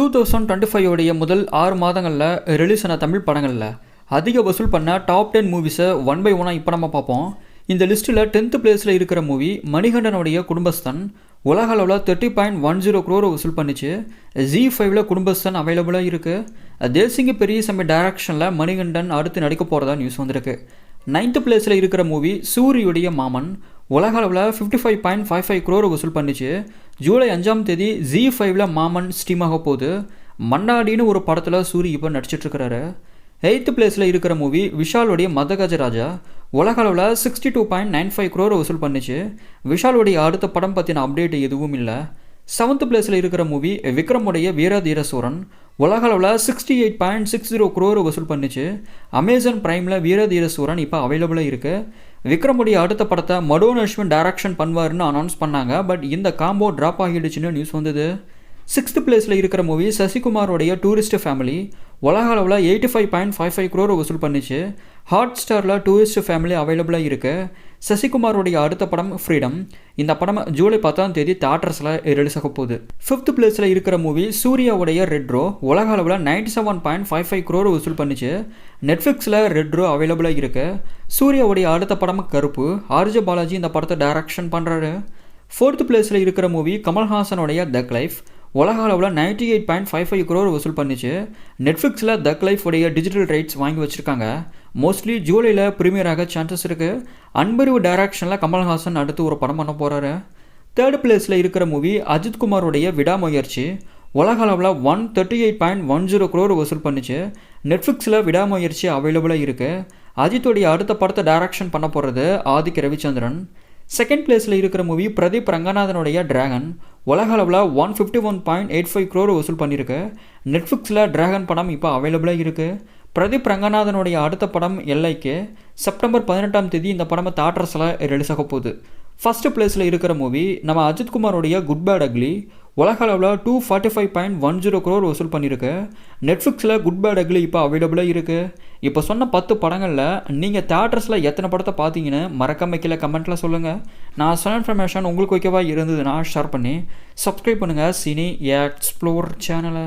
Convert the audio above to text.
Two thousand twenty five உடைய முதல் ஆறு மாதங்களில் ரிலீஸ் ஆன தமிழ் படங்களில் அதிக வசூல் பண்ண டாப் டென் மூவிஸை ஒன் பை ஒன்னாக இப்போ நம்ம பார்ப்போம். இந்த லிஸ்ட்டில் டென்த்து பிளேஸில் இருக்கிற மூவி மணிகண்டனுடைய குடும்பஸ்தன் உலக அளவில் தேர்ட்டி பாயிண்ட் ஒன் ஜீரோ க்ரோரை வசூல் பண்ணிச்சு. ஜி ஃபைவ்ல குடும்பஸ்தன் அவைலபிளாக இருக்குது தேசிங்க பெரிய சமய டைரக்ஷனில் மணிகண்டன் அடுத்து நடிக்க போகிறதா நியூஸ் வந்திருக்கு. நைன்த்து பிளேஸில் இருக்கிற மூவி சூரியுடைய மாமன் உலக அளவில் fifty five point five five க்ரோரை வசூல் பண்ணிச்சு. ஜூலை அஞ்சாம் தேதி ஜி ஃபைவ்ல மாமன் ஸ்டீமாக போகுது. மன்னாடின்னு ஒரு படத்தில் சூரி இப்போ நடிச்சிட்ருக்கிறாரு எயித்து பிளேஸில் இருக்கிற மூவி விஷாலுடைய மதகஜராஜா உலக அளவில் sixty two point nine five crore வசூல் பண்ணிச்சு. விஷாலுடைய அடுத்த படம் பற்றின அப்டேட் எதுவும் இல்லை. செவன்த் பிளேஸில் இருக்கிற மூவி விக்ரமுடைய வீரதீர சூரன் உலகளவில் sixty eight point six zero crore வசூல் பண்ணிச்சு. அமேசான் ப்ரைமில் வீரதீர சூரன் இப்போ அவைலபிளாக இருக்குது விக்ரமுடைய அடுத்த படத்தை மடோன் அஸ்வின் டைரக்ஷன் பண்ணுவார்னு அனௌன்ஸ் பண்ணாங்க. பட் இந்த காம்போ ட்ராப் ஆகிடுச்சுன்னு நியூஸ் வந்தது. சிக்ஸ்த் பிளேஸில் இருக்கிற மூவி சசிகுமாரோடைய டூரிஸ்ட் ஃபேமிலி உலக அளவில் eighty five point five five crore வசூல் பண்ணிச்சு. ஹாட் ஸ்டாரில் டூரிஸ்ட் ஃபேமிலி அவைலபிளாக இருக்குது சசிகுமாரோடைய அடுத்த படம் ஃப்ரீடம் இந்த படம் ஜூலை பத்தாம் தேதி தேட்டர்ஸில் ரிலீஸ் ஆக போகுது. ஃபிஃப்த் பிளேஸில் இருக்கிற மூவி சூர்யாவுடைய ரெட்ரோ உலக அளவில் ninety seven point five five crore வசூல் பண்ணிச்சு. நெட்ஃப்ளிக்ஸில் ரெட்ரோ அவைலபிளாக இருக்குது சூர்யாவுடைய அடுத்த படம் கருப்பு. ஆர்ஜ பாலாஜி இந்த படத்தை டைரக்ஷன் பண்ணுறாரு ஃபோர்த் பிளேஸில் இருக்கிற மூவி கமல்ஹாசனுடைய தக் லைஃப் உலக அளவில் ninety eight point five five crore வசூல் பண்ணிச்சு. நெட்ஃப்ளிக்ஸில் தக் லைஃப் உடைய டிஜிட்டல் ரைட்ஸ் வாங்கி வச்சுருக்காங்க. மோஸ்ட்லி ஜூலையில் ப்ரீமியராக சான்சஸ் இருக்குது அன்பறிவு டைரக்ஷனில் கமல்ஹாசன் அடுத்து ஒரு படம் பண்ண போகிறாரு தேர்ட் பிளேஸில் இருக்கிற மூவி அஜித் குமாருடைய விடாமுயற்சி. உலக அளவில் one thirty eight point one zero crore வசூல் பண்ணிச்சு. நெட்ஃப்ளிக்ஸில் விடாமுயற்சி அவைலபிளாக இருக்குது அஜித்துடைய அடுத்த படத்தை டைரக்ஷன் பண்ண போகிறது ஆதிக் ரவிச்சந்திரன். செகண்ட் பிளேஸில் இருக்கிற மூவி பிரதீப் ரங்கநாதனுடைய டிராகன் உலக அளவில் one fifty one point eight five crore வசூல் பண்ணியிருக்கு. நெட்ஃப்ளிக்ஸில் ட்ராகன் படம் இப்போ அவைலபிளாக இருக்குது பிரதீப் ரங்கநாதனுடைய அடுத்த படம் எல்ஐக்கு செப்டம்பர் பதினெட்டாம் தேதி இந்த படமை தேட்டர்ஸில் ரிலீஸ் ஆக போகுது. ஃபஸ்ட்டு பிளேஸில் இருக்கிற மூவி நம்ம அஜித் குமாரோடைய குட் பேட் அக்லி உலக அளவில் two forty five point one zero crore வசூல் பண்ணியிருக்கு. நெட்ஃப்ளிக்ஸில் குட் பேட் அக்லி இப்போ அவைலபிளாக இருக்குது இப்போ சொன்ன பத்து படங்களில் நீங்கள் தேட்டர்ஸில் எத்தனை படத்தை பார்த்தீங்கன்னு மறக்காம கீழே கமெண்ட்டில் சொல்லுங்கள் நான் சொன்ன இன்ஃபர்மேஷன் உங்களுக்கு ஓகேவாக இருந்ததுன்னா ஷேர் பண்ணி சப்ஸ்கிரைப் பண்ணுங்கள் சினி எக்ஸ்ப்ளோர் சேனலை